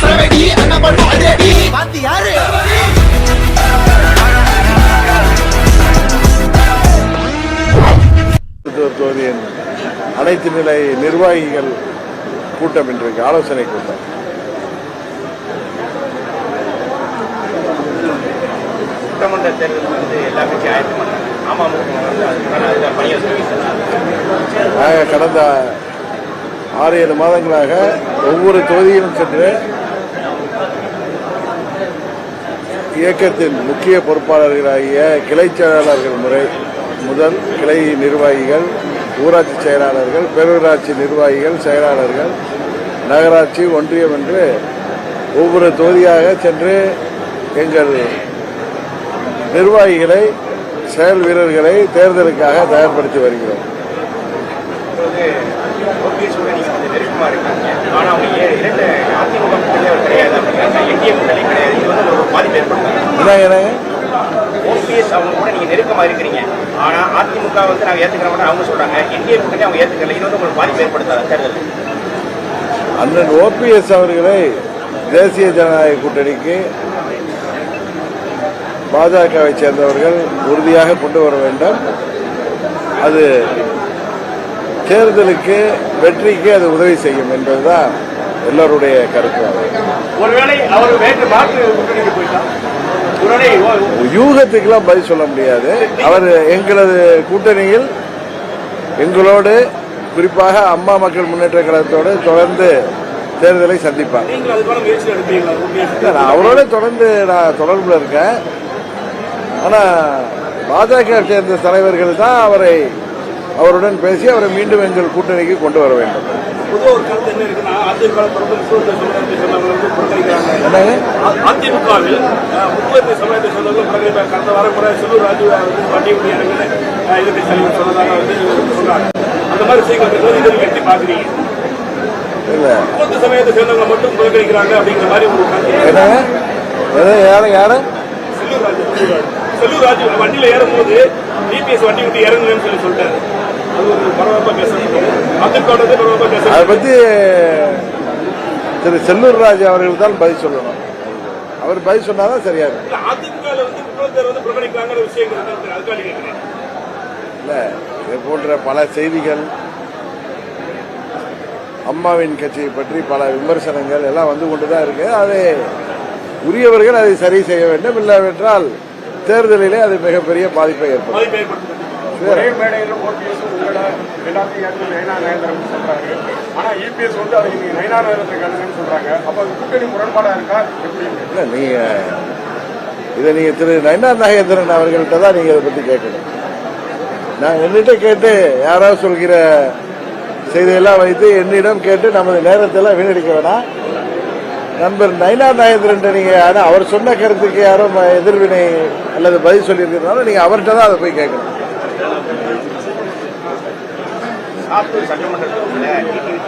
சரவெடி பாத்தி யாரு? தொகுதியின் அனைத்து நிலை நிர்வாகிகள் கூட்டம் இன்றைக்கு ஆலோசனை கூட்டம். சட்டமன்ற தேர்தல் வந்து எல்லா கட்சியும் பண்ணாங்க நாங்கள் கடந்த ஆறு ஏழு மாதங்களாக ஒவ்வொரு தொகுதியிலும் சென்று இயக்கத்தின் முக்கிய பொறுப்பாளர்களாகிய கிளை செயலாளர்கள் முறை முதல் கிளை நிர்வாகிகள் ஊராட்சி செயலாளர்கள் பேரூராட்சி நிர்வாகிகள் செயலாளர்கள் நகராட்சி ஒன்றியம் என்று ஒவ்வொரு தொகுதியாக சென்று எங்கள் நிர்வாகிகளை செயல் வீரர்களை தேர்தலுக்காக தயார்படுத்தி வருகிறோம். நெருக்கமாக இருக்கீங்க. ஆனால் அவங்க ஏ- இரண்டு அதிமுக கூட்டணி அவர் கிடையாது அப்படிங்கிறாங்க என்டிஏ கூட்டணி கிடையாது. இது வந்து ஒரு பாதிப்பு ஏற்படுத்தும். ஓபிஎஸ் அவங்க கூட நீங்கள் நெருக்கமாக இருக்கிறீங்க. ஆனால் அதிமுக வந்து நாங்கள் ஏற்றுக்கிற மாட்டோம். அவங்க சொல்கிறாங்க என்டிஏ கூட்டணி அவங்க ஏற்றுக்கல இது வந்து உங்களுக்கு பாதிப்பு ஏற்படுத்தாத தேர்தல். அண்ணன் ஓபிஎஸ் அவர்களை தேசிய ஜனநாயக கூட்டணிக்கு பாஜகவை சேர்ந்தவர்கள் உறுதியாக கொண்டு வர வேண்டும். அது தேர்தலுக்கு வெற்றிக்கு அது உதவி செய்யும் என்பதுதான் எல்லோருடைய கருத்து. ஒருவேளை அவர் வேற்று மாற்று யூகத்துக்கெல்லாம் பதில் சொல்ல முடியாது. அவர் எங்களது கூட்டணியில் எங்களோடு குறிப்பாக அம்மா மக்கள் முன்னேற்ற கழகத்தோடு தொடர்ந்து தேர்தலை சந்திப்பார். அவரோட தொடர்ந்து நான் தொடர்புல இருக்கேன். ஆனா பாஜக சேர்ந்த தலைவர்கள் தான் அவரை அவருடன் பேசி அவரை மீண்டும் எங்கள் கூட்டணிக்கு கொண்டு வர வேண்டும். அதிமுகவில் கடந்த வாரம் கூட செல்லூர் ராஜு வந்து வண்டி விட்டு இறங்குன்னு எதிர்கட்சி தலைவர் சொன்னதாக வந்து சொல்றாங்க அந்த மாதிரி விஷயங்கள் இருக்கும்போது இதை எப்படி பாக்குறீங்க இல்ல. முக்குவத்து சமயத்தை சேர்ந்தவங்க மட்டும் புறக்கணிக்கிறாங்க அப்படிங்கிற மாதிரி ஒரு கருத்து. என்னங்க? எது யாரு யாரு? செல்லூர் ராஜு செல்லூர் ராஜு. வண்டியில ஏறும்போது டிபிஎஸ் வண்டி விட்டு இறங்குங்கன்னு சொல்லி சொல்லிட்டாரு. அது பத்தி திரு செல்லூர் ராஜு அவர்கள் தான் பதில் சொல்லணும். அவர் பதில் சொன்னாதான் சரியா இருக்கும் இல்ல இது போன்ற பல செய்திகள் அம்மாவின் கட்சியை பற்றி பல விமர்சனங்கள் எல்லாம் வந்து கொண்டுதான் இருக்கு. அதை உரியவர்கள் அதை சரி செய்ய வேண்டும். இல்லாவிட்டால் தேர்தலிலே அது மிகப்பெரிய பாதிப்பை ஏற்படும் ஒரே மேடையில் ஓபிஎஸ் உங்களை எல்லாத்தையும் ஏற்று நயனா நயந்திரன் சொல்றாரு. ஆனா இபிஎஸ் வந்து அதை நீங்க நயனா நயந்திரத்துக்கு அணுங்கன்னு சொல்றாங்க. அப்ப அது கூட்டணி முரண்பாடா இருக்கா? எப்படி இல்ல நீங்க இதை நீங்க திரு நயனா நாகேந்திரன் அவர்கள்ட்ட தான் நீங்க இதை பத்தி கேட்கணும். நான் என்னிட்ட கேட்டு யாராவது சொல்கிற செய்தியெல்லாம் வைத்து என்னிடம் கேட்டு நமது நேரத்தெல்லாம் வீணடிக்க வேணாம். நண்பர் நயனா நாகேந்திரன் நீங்க அவர் சொன்ன கருத்துக்கு யாரும் எதிர்வினை அல்லது பதில் சொல்லியிருக்கிறதுனால நீங்க அவர்கிட்ட தான் அதை போய் கேட்கணும். சாத்தூர் சட்டமன்ற தொகுதியில் டிடிவி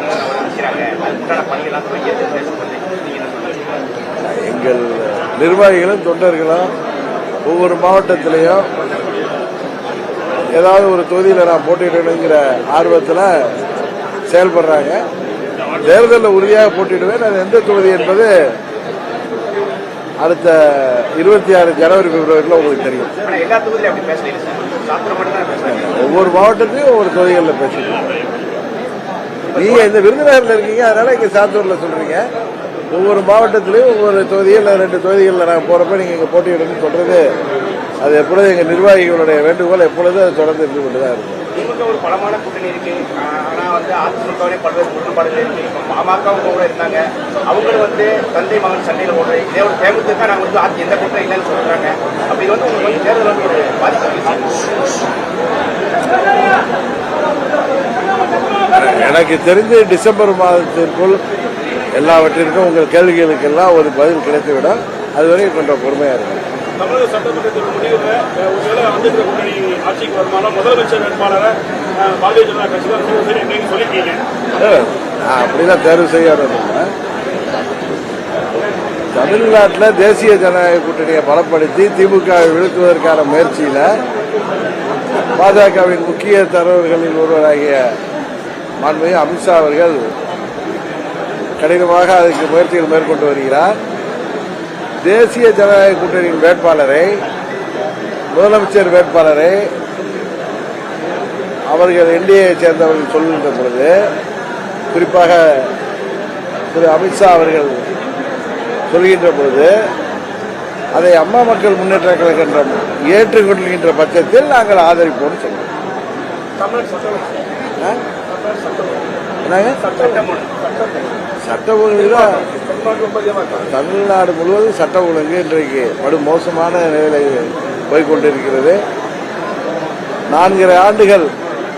தினகரன் அவர் நிற்கிறாங்க அதுக்குண்டான தொடங்கி எங்கள் நிர்வாகிகளும் தொண்டர்களும் ஒவ்வொரு மாவட்டத்திலையும் ஏதாவது ஒரு தொகுதியில் நான் போட்டியிடணுங்கிற ஆர்வத்தில் செயல்படுறாங்க. தேர்தலில் உறுதியாக போட்டியிடுவேன். அது எந்த தொகுதி என்பது அடுத்த இருபத்தி ஆறு ஜனவரி பிப்ரவரியில் உங்களுக்கு தெரியும். ஒவ்வொரு மாவட்டத்தையும் ஒவ்வொரு தொகுதிகளில் பேசிட்டு நீங்க இந்த விருதுநகர்ல இருக்கீங்க அதனால இங்க சாத்தூர்ல சொல்றீங்க. ஒவ்வொரு மாவட்டத்திலையும் ஒவ்வொரு தொகுதியில் ரெண்டு தொகுதிகளில் நாங்கள் போறப்ப நீங்க இங்க போட்டியிடணும்னு சொல்றது அது எப்பொழுதும் எங்க நிர்வாகிகளுடைய வேண்டுகோள் எப்பொழுதும் அது தொடர்ந்து இருந்து கொண்டுதான் இருக்கும். திமுக ஒரு பலமான கூட்டணி இருக்கு. ஆனா வந்து அதிமுகவிலே பல்வேறு முரண்பாடுகள் இருக்கு. இப்ப பாமகவும் கூட இருந்தாங்க. அவங்களும் வந்து தந்தை மகன் சண்டையில் ஓடுறது இதே ஒரு தேமுதிக நாங்க வந்து அது எந்த கூட்டம் இல்லைன்னு சொல்றாங்க. அப்படி வந்து உங்களுக்கு கொஞ்சம் தேர்தல் வந்து ஒரு பாதிப்பு எனக்கு தெரிந்து டிசம்பர் மாதத்திற்குள் எல்லாவற்றிற்கும் உங்கள் கேள்விகளுக்கெல்லாம் ஒரு பதில் கிடைத்துவிடும். அதுவரை கொஞ்சம் பொறுமையாக இருக்கும் தமிழக சட்டமன்றத்தின் முடிவில் ஒருவேளை அம்பேத்கர் கூட்டணி ஆட்சிக்கு வருமானம் முதலமைச்சர் வேட்பாளரை பாரதிய ஜனதா கட்சி தான் சிவசேனை இன்னைக்கு சொல்லிட்டீங்க நான் அப்படிலாம் தேர்வு செய்யணும் தமிழ்நாட்டில் தேசிய ஜனநாயக கூட்டணியை பலப்படுத்தி திமுகவை விழுத்துவதற்கான முயற்சியில் பாஜகவின் முக்கிய தலைவர்களில் ஒருவராகிய மாண்புமிகு அமித்ஷா அவர்கள் கடினமாக அதுக்கு முயற்சிகள் மேற்கொண்டு வருகிறார். தேசிய ஜனநாயக கூட்டணியின் வேட்பாளரை முதலமைச்சர் வேட்பாளரை அவர்கள் என்டிஏ சேர்ந்தவர்கள் சொல்கின்ற பொழுது குறிப்பாக திரு அமித்ஷா அவர்கள் சொல்கின்ற பொழுது அதை அம்மா மக்கள் முன்னேற்ற கழகம் ஏற்றுக்கொள்கின்ற பட்சத்தில் நாங்கள் ஆதரிப்போம் சொல்லுவோம். என்னங்க? சட்ட ஒழுங்கு தான் தமிழ்நாடு தமிழ்நாடு முழுவதும் சட்ட ஒழுங்கு இன்றைக்கு படு மோசமான நிலையில் போய்கொண்டிருக்கிறது. நான்கரை ஆண்டுகள்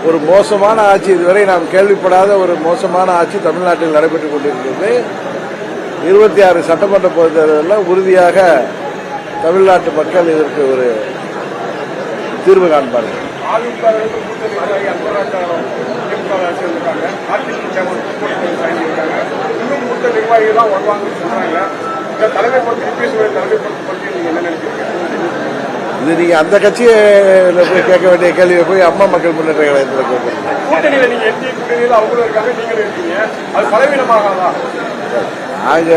ஒரு மோசமான ஆட்சி இதுவரை நாம் கேள்விப்படாத ஒரு மோசமான ஆட்சி தமிழ்நாட்டில் நடைபெற்றுக் கொண்டிருக்கிறது. இருபத்தி ஆறு சட்டமன்ற பொதுத் தேர்தலில் உறுதியாக தமிழ்நாட்டு மக்கள் இதற்கு ஒரு தீர்வு காண்பார்கள். அதிமுக விலிருந்து கூட்டணி நிர்வாகி அன்பராஜ் திமுக சேர்ந்திருக்காங்க அதிமுக கூட்டணி சாய்ந்திருக்காங்க இன்னும் மூத்த நிர்வாகிகள் தான் வருவாங்கன்னு சொல்றாங்க. இந்த தலைமை பொறுத்து யூபிஎஸ் தலைமை பொறுத்து பற்றி நீங்க என்ன நினைக்கிறீங்க? இது நீங்க அந்த கட்சியை போய் கேட்க வேண்டிய கேள்வியை போய் அம்மா மக்கள் முன்னேற்ற கழகத்தில் கேட்கணும் கூட்டணியில நீங்க என்டி கூட்டணியில அவங்களும் இருக்காங்க நீங்களும் இருக்கீங்க. அது பலவீனமாகாதா? நாங்க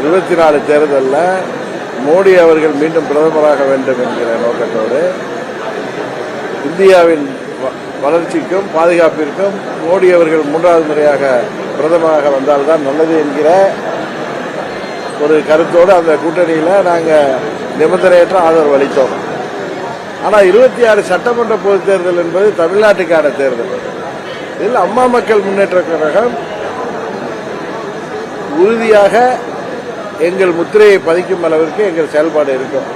இருபத்தி நாலு தேர்தலில் மோடி அவர்கள் மீண்டும் பிரதமராக வேண்டும் என்கிற நோக்கத்தோடு இந்தியாவின் வளர்ச்சிக்கும் பாதுகாப்பிற்கும் மோடி அவர்கள் மூன்றாவது முறையாக பிரதமராக வந்தால்தான் நல்லது என்கிற ஒரு கருத்தோடு அந்த கூட்டணியில் நாங்கள் நிபந்தனையற்ற ஆதரவு அளித்தோம். ஆனால் இருபத்தி ஆறு சட்டமன்ற பொதுத் தேர்தல் என்பது தமிழ்நாட்டுக்கான தேர்தல். இதில் அம்மா மக்கள் முன்னேற்ற கழகம் உறுதியாக எங்கள் முத்திரையை பதிக்கும் அளவிற்கு எங்கள் செயல்பாடு இருக்கும்.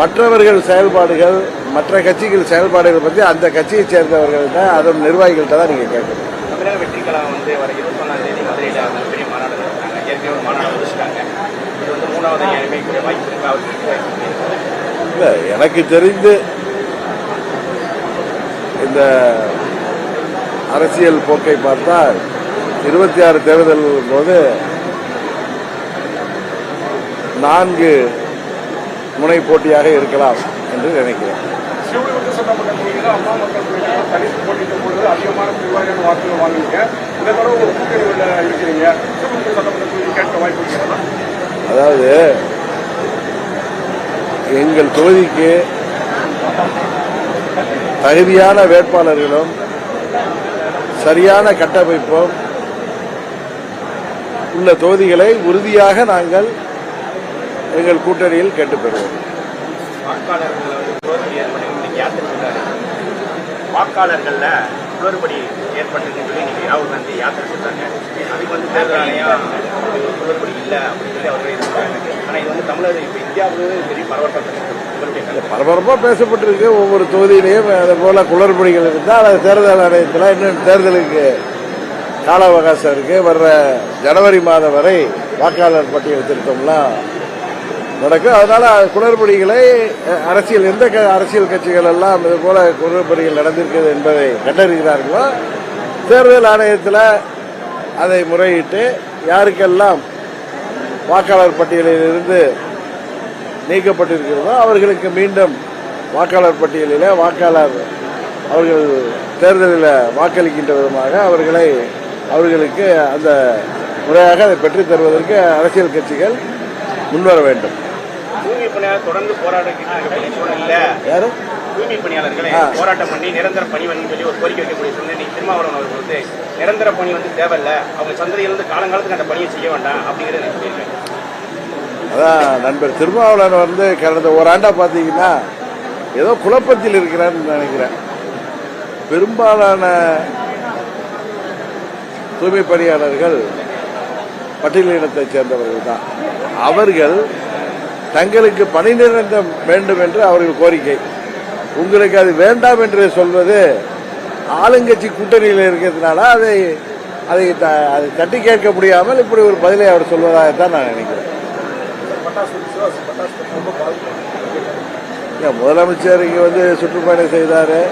மற்றவர்கள் செயல்பாடுகள் மற்ற கட்சிகள் செயல்பாடுகள் பற்றி அந்த கட்சியை சேர்ந்தவர்கள்ட்ட அதன் நிர்வாகிகள்கிட்ட தான் நீங்கள் கேட்கணும். தமிழக வெற்றி கழகம் வந்து வர இருபத்தொன்னாம் தேதி மதுரையில் மிகப்பெரிய மாநாடு நடத்துறாங்க. ஏற்கனவே ஒரு மாநாடு முடிச்சிட்டாங்க. இது வந்து மூணாவது வாய்ப்பு இருக்கு? அவருக்கு வாய்ப்பு இருக்கு இல்லை எனக்கு தெரிந்து இந்த அரசியல் போக்கை பார்த்தால் இருபத்தி ஆறு தேர்தல் போது நான்கு முனை போட்டியாக இருக்கலாம். என்று நினைக்கிறேன். அதாவது எங்கள் தொகுதிக்கு தகுதியான வேட்பாளர்களும் சரியான கட்டமைப்பும் உள்ள தொகுதிகளை உறுதியாக நாங்கள் எங்கள் கூட்டணியில் கேட்டுப் பெறுவோம் வாக்காளர்கள் வந்து குளறுபடி ஏற்பட்டு இன்னைக்கு யாத்திரை சொல்றாரு வாக்காளர்கள்ல குளறுபடி ஏற்பட்டிருக்குன்னு சொல்லி இன்னைக்கு ராகுல் காந்தி யாத்திரை சொல்றாங்க. அதுக்கு வந்து தேர்தல் ஆணையம் குளறுபடி இல்லை அப்படின்னு சொல்லி அவர்களே சொல்றாங்க ஆனா இது வந்து தமிழர் இப்ப இந்தியாவுக்கு பெரிய பரவட்டத்தை உங்களுடைய பரபரப்பாக பேசப்பட்டிருக்கு ஒவ்வொரு தொகுதியிலையும் அது போல குளறுபடிகள் இருந்தால் அது தேர்தல் ஆணையத்தில் இன்னும் தேர்தலுக்கு கால அவகாசம் இருக்கு. வர்ற ஜனவரி மாதம் வரை வாக்காளர் பட்டியல் திருத்தம்லாம் நடக்கும் அதனால குளறுபடிகளை அரசியல் எந்த க- அரசியல் கட்சிகள் எல்லாம் இது போல குளறுபடிகள் நடந்திருக்கிறது என்பதை கண்டறிகிறார்களோ தேர்தல் ஆணையத்தில் அதை முறையிட்டு யாருக்கெல்லாம் வாக்காளர் பட்டியலில் இருந்து நீக்கப்பட்டிருக்கிறதோ அவர்களுக்கு மீண்டும் வாக்காளர் பட்டியலில் வாக்காளர் அவர்கள் தேர்தலில் வாக்களிக்கின்ற விதமாக அவர்களை அவர்களுக்கு அந்த முறையாக அதை பெற்றுத் தருவதற்கு அரசியல் கட்சிகள் முன்வர வேண்டும். தூய்மை பணியாளர் தொடர்ந்து சூழல்ல யாரு? தூய்மை பணியாளர்களை. போராட்டம் பண்ணி நிரந்தர பணி வேணும்னு சொல்லி ஒரு கோரிக்கை வைக்கக்கூடிய சூழ்நிலை திருமாவளவன் அவர்கள் வந்து நிரந்தர பணி வந்து தேவையில்ல. அவங்க சந்ததியிலிருந்து காலங்காலத்துக்கு அந்த பணியை செய்ய வேண்டாம் அப்படிங்கிறத சொல்லியிருக்கேன் அதான் நண்பர் திருமாவளவன் வந்து கடந்த ஓராண்டா பார்த்தீங்கன்னா ஏதோ குழப்பத்தில் இருக்கிறான்னு நினைக்கிறேன். பெரும்பாலான தூய்மை பணியாளர்கள் பட்டியலினத்தைச் சேர்ந்தவர்கள் தான். அவர்கள் தங்களுக்கு பணி நிரந்தரம் வேண்டும் என்று அவர்கள் கோரிக்கை. உங்களுக்கு அது வேண்டாம் என்று சொல்வது ஆளுங்கட்சி கூட்டணியில் இருக்கிறதுனால அதை அதை த- அதை தட்டி கேட்க முடியாமல் இப்படி ஒரு பதிலை அவர் சொல்வதாகத்தான் நான் நினைக்கிறேன். ஏன் முதலமைச்சர் இங்க வந்து சுற்றுப்பயணம் செய்தாரு.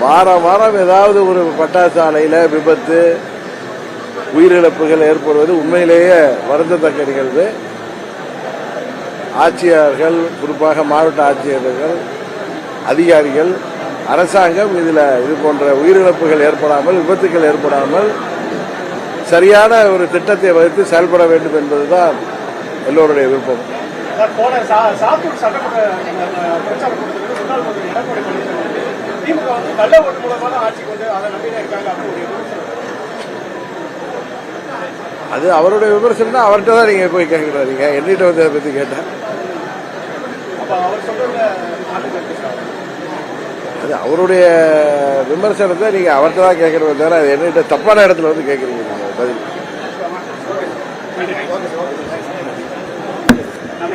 வாரம் வாரம் ஏதாவது ஒரு பட்டாசு ஆலையில விபத்து உயிரிழப்புகள் ஏற்படுவது உண்மையிலேயே வருந்தத்தக்க நிகழ்வு. ஆட்சியர்கள் குறிப்பாக மாவட்ட ஆட்சியர்கள் அதிகாரிகள் அரசாங்கம் இதில் இது போன்ற உயிரிழப்புகள் ஏற்படாமல் விபத்துகள் ஏற்படாமல் சரியான ஒரு திட்டத்தை வகுத்து செயல்பட வேண்டும் என்பதுதான் எல்லோருடைய விருப்பம். அதை அவருடைய விமர்சனம். தான் அவர்கிட்ட தான் நீங்க போய் கேட்கிறாருங்க என்னிட்ட வந்து அதை பத்தி கேட்டேன் அப்ப அவர் சொல்றதுல மாற்று கருத்து சார். அது அவருடைய விமர்சனத்தை நீங்க அவர்கிட்ட தான் கேட்கறது தவிர அது என்னிட்ட தப்பான இடத்துல வந்து கேட்கறீங்க நீங்க பதில். நம்ம